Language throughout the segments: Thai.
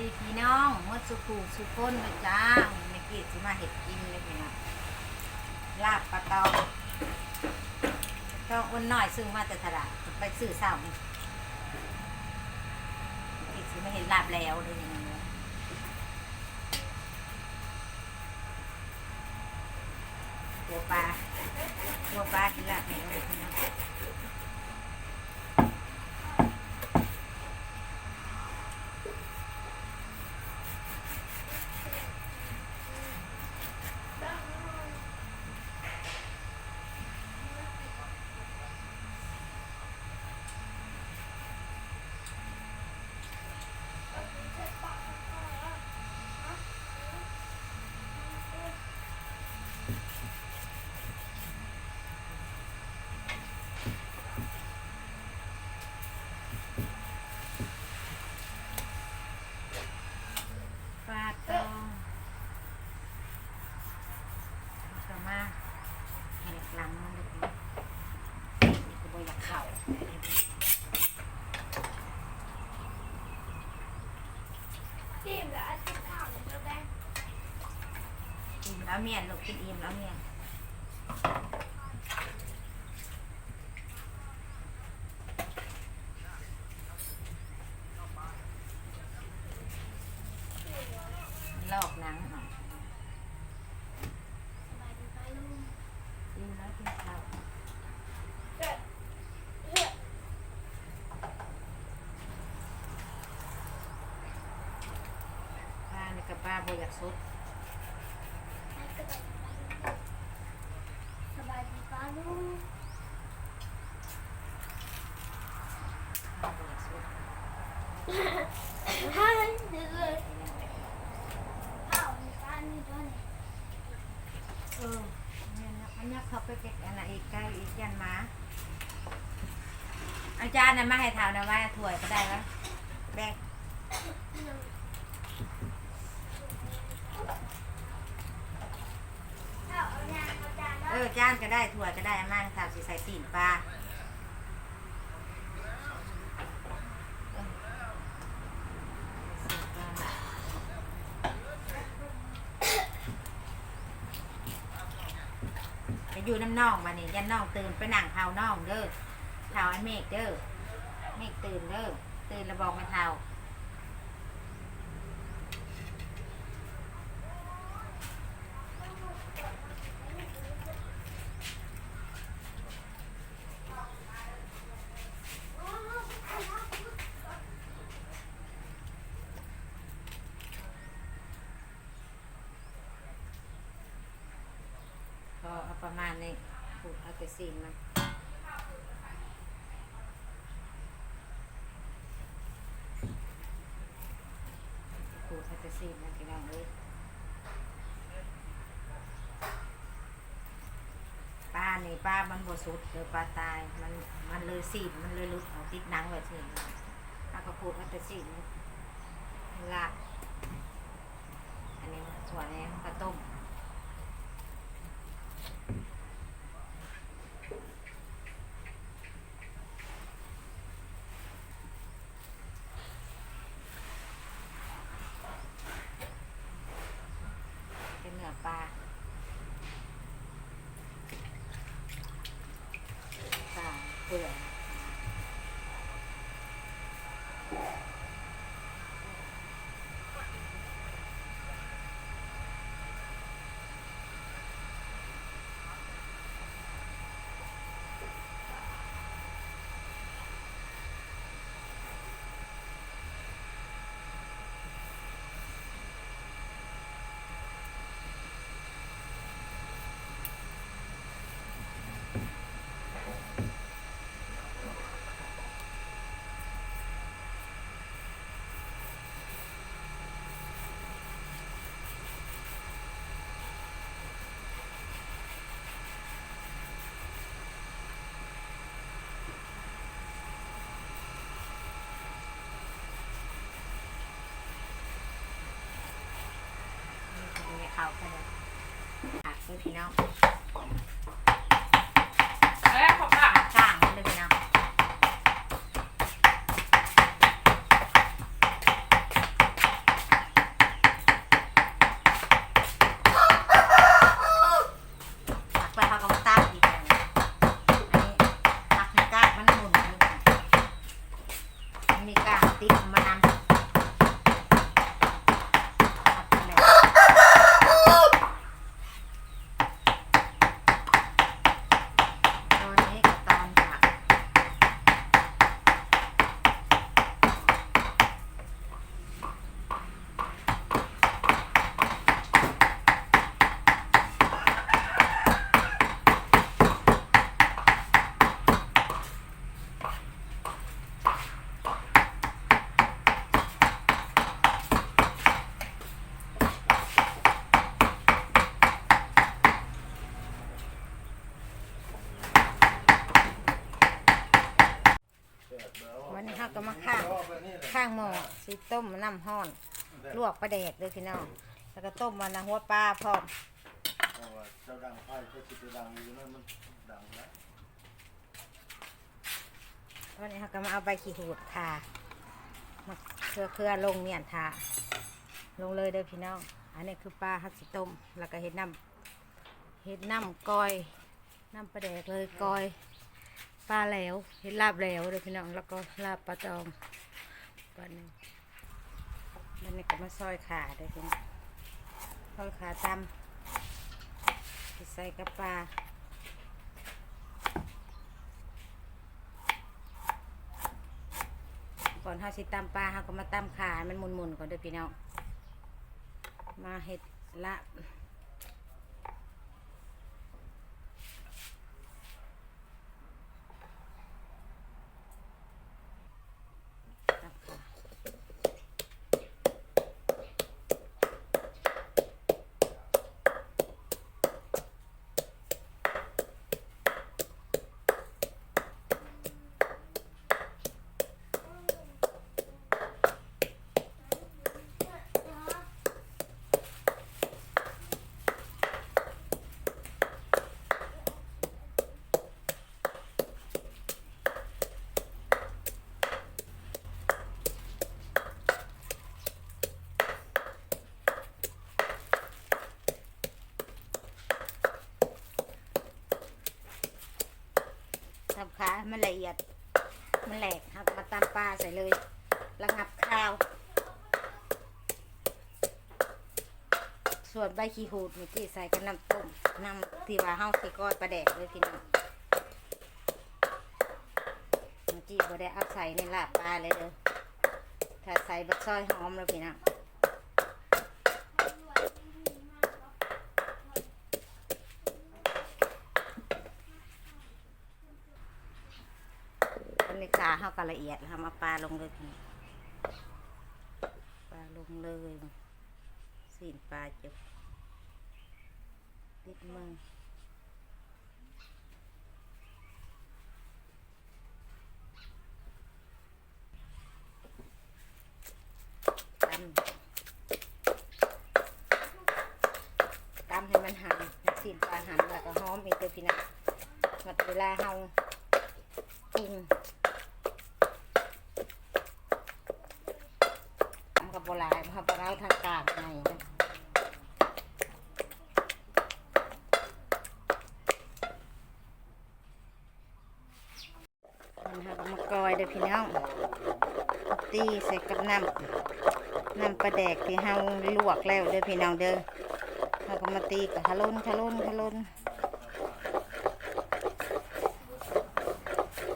ดีพี่น้องมดสุขูสุก้นเลยจ้าไม่เกีดสิมาเห็ดกินเลยพี่น้องลาบปลาตองต้องอ้นน้อยซึ่งมาแต่ตลาดไปซื้อเสานี่เกีดสิมาเห็นลาบแล้วเลยยังไงวะตัวปลาตัวปลากินลาบแล้วเลยพี่น้อง ปลาตองก็มาแหกหลังมันเลยนี่ก็บ่อยากเข่า ทีมแล้วอาทิตย์ข่าวแล้วแบง อิ่มแล้วเมียนลูกกินอิ่มแล้วเมียนลอกหนังออกอิ่มแล้วกินข้าวปลาเนี่ยกับป้าบอยากสุด อยากสุด ให้เลยข้าวมีการมีด้วย เออเนี่ยนะอันนี้เขาไปเก็บอะไรอีกใกล้อีกยันหมาอาจารย์นะมาให้ถามนะว่าถ้วยก็ได้แล้วแบก อาจานเออจานก็ได้ถ้วก็ได้อามาถามสิใส่ตีนปลาออใส่ปลาไปอยู่น้ำน่องมาเนี่ยันน่องตื่นไปนั่งเท้าน่องเด้อเท้าอันเมฆเด้อเมฆตื่นเด้อตื่นแล้วบอกไม่เท้า ประมาณนี้ผูกเอาแต่ซีนมันผูกเอาแต่ซีนมันพี่น้องเอ้ยปลานี่ปลามันบวสุดเดี๋ยวปลาตาย มัน มันเลยซีนมันเลยลุดเอาติดหนังไว้ทีปลากระพูดเอาแต่ซีนลาบอันนี้ส่วนนี้ปลาต้ม เป็นเนื้อปลาปลาเปลือกนี่คือ เขากันเลยหักพี่น้อง เอ้ยขอบค่ะ หักข้างมันเลยพี่น้อง ก็มาข้างข้างหม้อ สิต้มน้ำห้อน ลวกปลาแดกเลยพี่น้อง แล้วก็ต้มมันนะหัวปลาพร้อมเพราะว่าเจ้าดังไฟก็สิไปดังอยู่นั่นมันดังแล้วตอนนี้เขาก็มาเอาใบขี้หูดทามาเครือเครือลงเมียนทาลงเลยเด้อพี่น้อง อันนี้คือปลาฮักสิต้ม แล้วก็เห็ดน้ำเห็ดน้ำกอย น้ำปลาแดกเลยกอย ปลาแหล้ว เห็ดลาบแหล้วเด้อพี่น้อง แล้วก็ลาบปลาตองปลาหนึ่ง มันนี่ก็มาซอยขาได้อพี่น้องซอยขาตำใส่กระปลาก่อนเฮาสิตำปลาเฮาก็มาตำขา มันหมุนๆก่อนเด้อพี่น้อง มาเห็ดละตำขา ตำขามันละเอียด มันแหลกเฮาก็มาตำปลาใส่เลยระงับข้าว ส่วนใบขี้หูดเมื่อกี้ใส่กับน้ำต้มน้ำที่ว่าเฮาสิก้อยปลาแดกเลยพี่น้องเมื่อกี้บ่ได้เอาใส่ในลาบปลาเลยเด้อถ้าใส่บักซอยหอมแล้วพี่น้องอันนี้ขาเฮาก็ละเอียดแล้วเอามาปลาลงเลยปลาลงเลยสีนปลาจุบติดมือตำตำให้มันหันสีนปลาหันแล้วก็หอมอีกเด้อพี่น้องหมดเวลาเฮาปรุงทำกั บโบราณเขาปลาร้าทางกลางไงเด้อมันหาก็มากอยเด้อพี่น้องตีใส่กับน้ำน้ำปลาแดกที่เฮาลวกแล้วเด้อพี่น้องเด้อเฮาก็มาตีกับทะลุนทะลุนทะลุน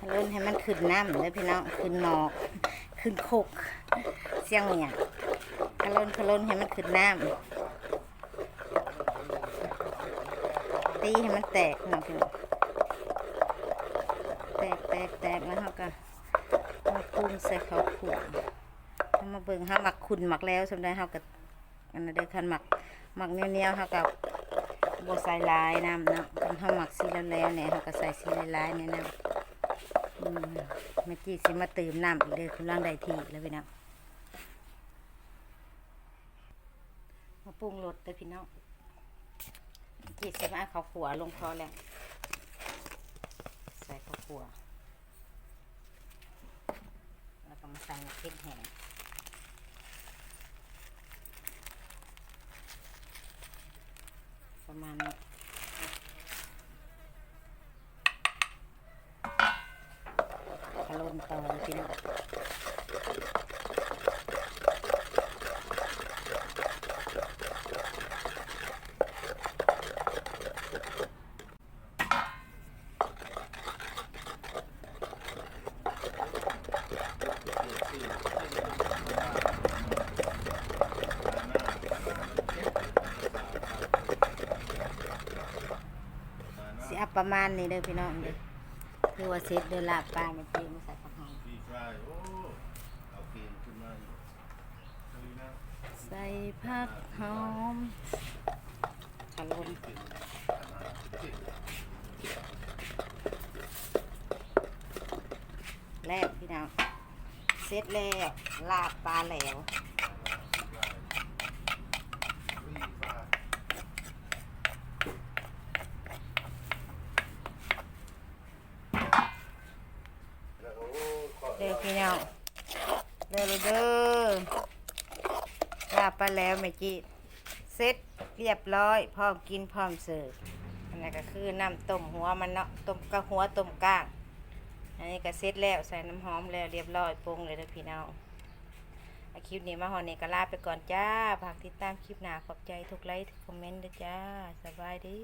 ทะลุนให้มันขึ้นน้ำเด้อพี่น้องขึ้นหมอกขึ้นโคกเสียงเนี่ย ทะลุนทะลุนให้มันขึ้นน้ำตีให้มันแตกน้องพี่น้องแตกแตกแตกแล้วเฮาก็มาปรุงใส่ข้าวขั่วถ้ามาเบิ่งเฮาหมักขุนหมักแล้วสำได้เฮากับอันนั้นเด้อคันหมักหมักเนี้ยวๆเฮากับบ่ใส่ลายน้ำเนาะคันเฮาหมักสีแล้วๆเนี่ยเฮาก็ใส่สีหลายๆในน้ำอืมเมื่อกี้สิมาเติมน้ำอีกเด้อคือร่างใดทีแล้วพี่น้อ มาปรุงรสเด้อพี่น้องกี้สิมาข้าวขัวลงพอแล้ว ใส่ข้าวขัว แล้วก็มาใส่พริกแห้งประมาณนี้ขลมต่อเลยพี่น้องสิเอา ประมาณนี้เด้อพี่น้องเด้อคือว่าเสร็จเด้อลาบปลาเนี่ยพี่มาใส่ผักหอมดีไฟโอ้เอาเกณฑ์ขึ้นมาอีกใส่ผักหอมขลมแล้วพี่น้องเสร็จแล้วลาบปลาแหลว รีฟ้าแล้วโอ้ขอ เด้อพี่น้องเด้อเด้อลาปลาแล้วแม่จีเสร็จเรียบร้อยพร้อมกินพร้อมเสิร์ฟอันนี้นก็คือน้ำต้มหัวมันเนาะต้มกระหัวต้มก้างอันนี้ก็เสร็จแล้วใส่น้ำหอมแล้วเรียบร้อยปรุงเลยนะพี่น้องคลิปนี้มาหอนี่ก็ลาไปก่อนจ้าฝากติดตามคลิปหน้าขอบใจทุกไลค์ทุกคอมเมนต์ด้วยจ้าสบายดี